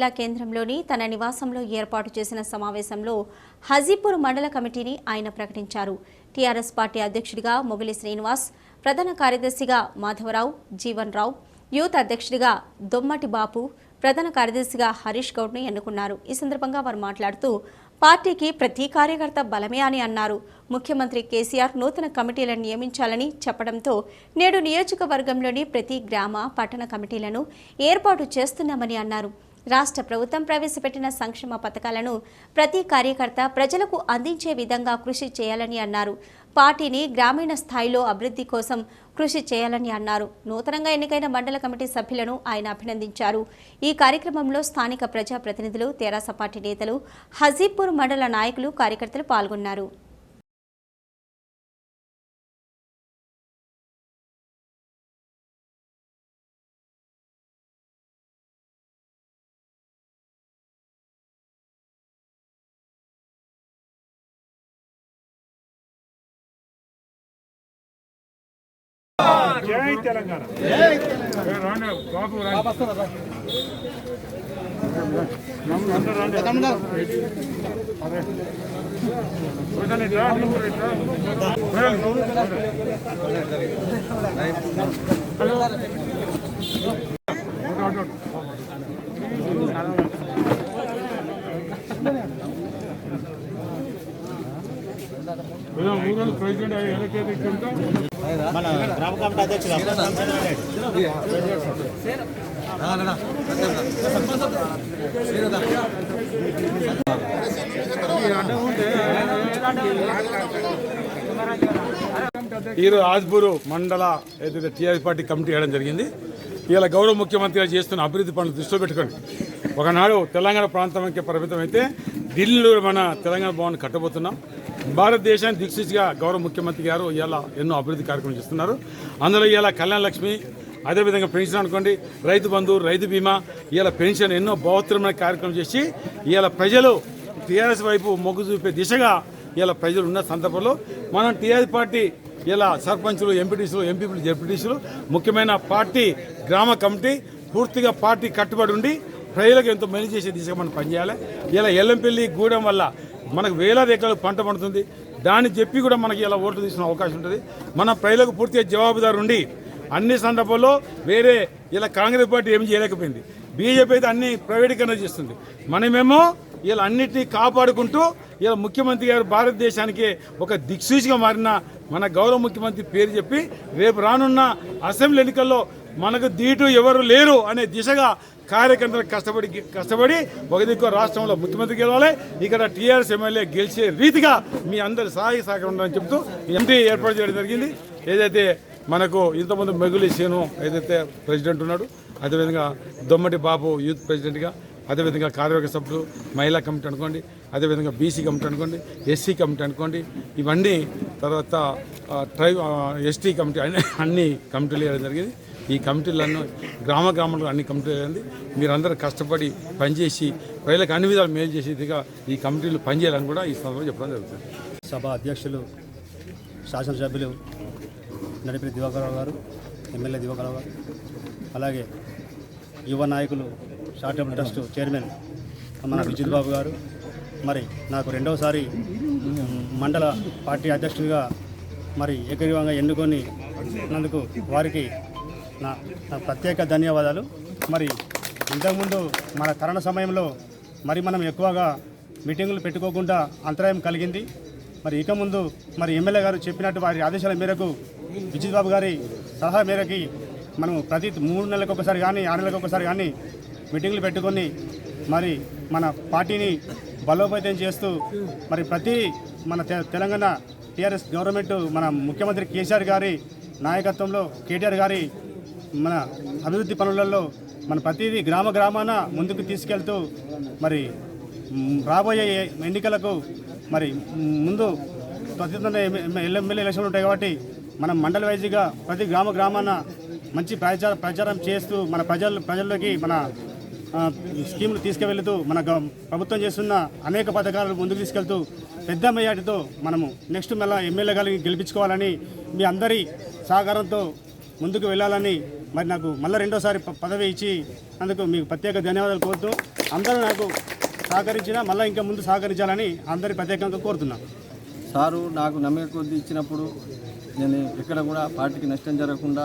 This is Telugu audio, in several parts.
జిల్లా కేంద్రంలోని తన నివాసంలో ఏర్పాటు చేసిన సమావేశంలో హజీపూర్ మండల కమిటీని ఆయన ప్రకటించారు. టీఆర్ఎస్ పార్టీ అధ్యక్షుడిగా మొగిలి శ్రీనివాస్ ప్రధాన కార్యదర్శిగా మాధవరావు జీవన్ రావు యూత్ అధ్యక్షుడిగా దొమ్మటి బాపు ప్రధాన కార్యదర్శిగా హరీష్ గౌడ్ను ఎన్నుకున్నారు. ఈ సందర్భంగా వారు మాట్లాడుతూ పార్టీకి ప్రతి కార్యకర్త బలమే అని అన్నారు. ముఖ్యమంత్రి కేసీఆర్ నూతన కమిటీలను నియమించాలని చెప్పడంతో నేడు నియోజకవర్గంలోని ప్రతి గ్రామ పట్టణ కమిటీలను ఏర్పాటు చేస్తున్నామని అన్నారు. రాష్ట్ర ప్రభుత్వం ప్రవేశపెట్టిన సంక్షేమ పథకాలను ప్రతి కార్యకర్త ప్రజలకు అందించే విధంగా కృషి చేయాలని అన్నారు. పార్టీని గ్రామీణ స్థాయిలో అభివృద్ధి కోసం కృషి చేయాలని అన్నారు. నూతనంగా ఎన్నికైన మండల కమిటీ సభ్యులను ఆయన అభినందించారు. ఈ కార్యక్రమంలో స్థానిక ప్రజాప్రతినిధులు తెరాస పార్టీ నేతలు హజీపూర్ మండల నాయకులు కార్యకర్తలు పాల్గొన్నారు. జై తెలంగాణ. బాబు రాండి. మన గ్రామ కమిటీ అధ్యక్షులు అప్పల రామచంద్రారెడ్డి. ఈరోజు ఆజ్పూరు మండల ఏదైతే టీఆర్ఎస్ పార్టీ కమిటీ వేయడం జరిగింది ఇలా గౌరవ ముఖ్యమంత్రి గారు చేస్తున్న అభివృద్ధి పనులు దృష్టిలో పెట్టుకొని ఒకనాడు తెలంగాణ ప్రాంతానికి పరిమితం అయితే ఢిల్లీలో మన తెలంగాణ భవన్ కట్టబోతున్నాం భారతదేశాన్ని దిక్సూచిగా గౌరవ ముఖ్యమంత్రి గారు ఇలా ఎన్నో అభివృద్ధి కార్యక్రమాలు చేస్తున్నారు. అందులో ఇలా కళ్యాణ లక్ష్మి అదేవిధంగా పెన్షన్ అనుకోండి రైతు బంధు రైతు బీమా ఇలా పెన్షన్ ఎన్నో బహుత్తరమైన కార్యక్రమం చేసి ఇలా ప్రజలు టీఆర్ఎస్ వైపు మొగ్గు చూపే దిశగా ఇలా ప్రజలు ఉన్న సందర్భంలో మనం టీఆర్ఎస్ పార్టీ ఇలా సర్పంచులు ఎంపీటీసులు ఎంపీలు జెడ్పీటీసులు ముఖ్యమైన పార్టీ గ్రామ కమిటీ పూర్తిగా పార్టీ కట్టుబడి ఉండి ప్రజలకు ఎంతో మేలు చేసే దిశగా మనం పనిచేయాలి. ఇలా ఎల్లంపల్లి గూడెం వల్ల మనకు వేలాది ఎకరాలు పంట పండుతుంది. దాన్ని చెప్పి కూడా మనకి ఇలా ఓట్లు తీసుకునే అవకాశం ఉంటుంది. మన ప్రజలకు పూర్తిగా జవాబుదారు ఉండి అన్ని సందర్భాల్లో వేరే ఇలా కాంగ్రెస్ పార్టీ ఏమి చేయలేకపోయింది. బీజేపీ అయితే అన్ని ప్రైవేటీకరణ చేస్తుంది. మనమేమో ఇలా అన్నిటినీ కాపాడుకుంటూ ఇలా ముఖ్యమంత్రి గారు భారతదేశానికి ఒక దిక్సూచిగా మారిన మన గౌరవ ముఖ్యమంత్రి పేరు చెప్పి రేపు రానున్న అసెంబ్లీ ఎన్నికల్లో మనకు దీటు ఎవరు లేరు అనే దిశగా కార్యకర్తలు కష్టపడి కష్టపడి ఒక దిక్కు రాష్ట్రంలో ముఖ్యమంత్రి గెలవాలి. ఇక్కడ టీఆర్ఎస్ ఎమ్మెల్యే గెలిచే రీతిగా మీ అందరి సహాయ సహకారం ఉండాలని చెప్తూ ఎంపీ ఏర్పాటు చేయడం జరిగింది. ఏదైతే మనకు ఇంతకుముందు మెగులి సీను ఏదైతే ప్రెసిడెంట్ ఉన్నాడు అదేవిధంగా దొమ్మటి బాబు యూత్ ప్రెసిడెంట్గా అదేవిధంగా కార్యవర్గ సభ్యులు మహిళా కమిటీ అనుకోండి అదేవిధంగా బీసీ కమిటీ అనుకోండి ఎస్సీ కమిటీ అనుకోండి ఇవన్నీ తర్వాత ట్రై ఎస్టీ కమిటీ అన్ని కమిటీలు వేయడం జరిగింది. ఈ కమిటీలను గ్రామ గ్రామంలో అన్ని కమిటీలు ఉంది మీరందరూ కష్టపడి పనిచేసి ప్రజలకు అన్ని విధాలు మేలు చేసేదిగా ఈ కమిటీలు పనిచేయాలని కూడా ఈ సందర్భంగా చెప్పడం జరుగుతుంది. సభ అధ్యక్షులు శాసనసభ్యులు నడిపిన దివాకరరావు గారు ఎమ్మెల్యే దివాకరరావు గారు అలాగే యువ నాయకులు చారిటబుల్ ట్రస్ట్ చైర్మన్ మన విద్యుత్ బాబు గారు మరి నాకు రెండవసారి మండల పార్టీ అధ్యక్షుడిగా మరి ఏకగ్రీవంగా ఎన్నుకొని నందుకు వారికి నా ప్రత్యేక ధన్యవాదాలు. మరి ఇంతకుముందు మన తరణ సమయంలో మరి మనం ఎక్కువగా మీటింగులు పెట్టుకోకుండా అంతరాయం కలిగింది. మరి ఇక ముందు మరి ఎమ్మెల్యే గారు చెప్పినట్టు వారి ఆదేశాల మేరకు విజిత్ బాబు గారి సలహా మేరకి మనం ప్రతి మూడు నెలలకు ఒకసారి కానీ ఆరు నెలలకు ఒకసారి కానీ మీటింగులు పెట్టుకొని మరి మన పార్టీని బలోపేతం చేస్తూ మరి ప్రతి మన తె- తెలంగాణ టీఆర్ఎస్ గవర్నమెంట్ మన ముఖ్యమంత్రి కేసీఆర్ గారి నాయకత్వంలో కేటీఆర్ గారి మన అభివృద్ధి పనులలో మన ప్రతిదీ గ్రామ గ్రామాన ముందుకు తీసుకెళ్తూ మరి రాబోయే ఎన్నికలకు మరి ముందు ప్రతిదండ ఎమ్మెల్యే ఎలక్షన్లు ఉంటాయి కాబట్టి మనం మండల వైజ్గా ప్రతి గ్రామ గ్రామాన మంచి ప్రచార ప్రచారం చేస్తూ మన ప్రజలు ప్రజల్లోకి మన స్కీములు తీసుకువెళ్తూ మన ప్రభుత్వం చేస్తున్న అనేక పథకాలను ముందుకు తీసుకెళ్తూ పెద్ద మెజార్టీతో మనము నెక్స్ట్ మళ్ళీ ఎమ్మెల్యే గారిని గెలిపించుకోవాలని మీ అందరి సహకారంతో ముందుకు వెళ్ళాలని మరి నాకు మళ్ళీ రెండోసారి ప- పదవి ఇచ్చి అందుకు మీకు ప్రత్యేక ధన్యవాదాలు కోరుతూ అందరూ నాకు సహకరించినా మళ్ళీ ఇంకా ముందు సహకరించాలని అందరి ప్రత్యేకంగా కోరుతున్నాను సారు నాకు నమ్మిక కొద్ది ఇచ్చినప్పుడు నేను ఎక్కడ కూడా పార్టీకి నష్టం జరగకుండా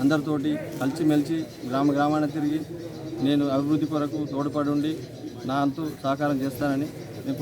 అందరితోటి కలిసిమెలిసి గ్రామ గ్రామాన తిరిగి నేను అభివృద్ధి కొరకు తోడ్పడి ఉండి నా అంతు సహకారం చేస్తానని